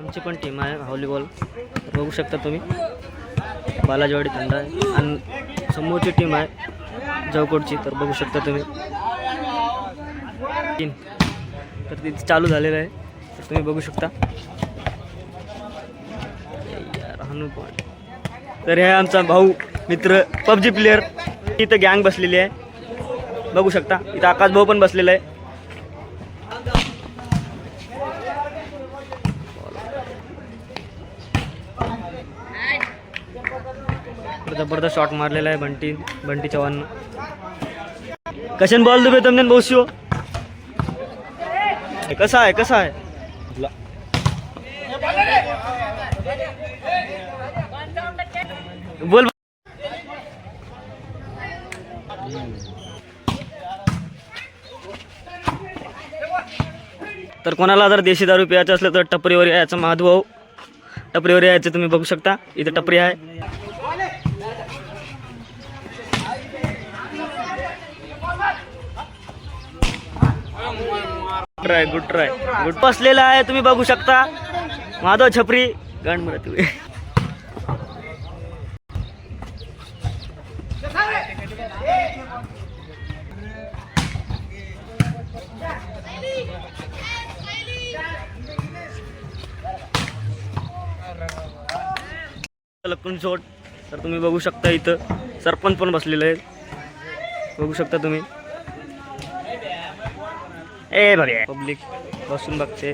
आमची पण टीम आहे व्हॉलीबॉल बघू शकता तुम्ही. बालाजवाडी थंड आहे. आणि समोरची टीम आहे जवकोटची तर बघू शकता तुम्ही. टीम तर ती चालू झालेलं आहे. तर तुम्ही बघू शकता. राहणू पण. तर हे आमचा भाऊ मित्र पबजी प्लेअर इथं गँग बसलेली आहे. बघू शकता. इथं आकाश भाऊ पण बसलेला आहे. जबरदस्त शॉट मारलेला आहे बंटी. बंटी चव्हाण. कशन बॉल दुबे तुमने बोसियो? कसा आहे कसा आहे? बोल. तर कोणाला जर देशी दारू प्यायचं असलं तर टपरीवर यायचं महाधभाऊ टपरीवर यायचं तुम्ही बघू शकता. इथं टपरी आहे. ट्राय गुड ट्राय गुड बसलेला आहे तुम्ही बघू शकता. माधव छपरी. गण म्हणत तुम्ही. लपून शॉट तर तुम्ही बघू शकता इथं. सरपंच पण बसलेले आहेत. बघू शकता तुम्ही. ए बघे पब्लिक बसून बघते.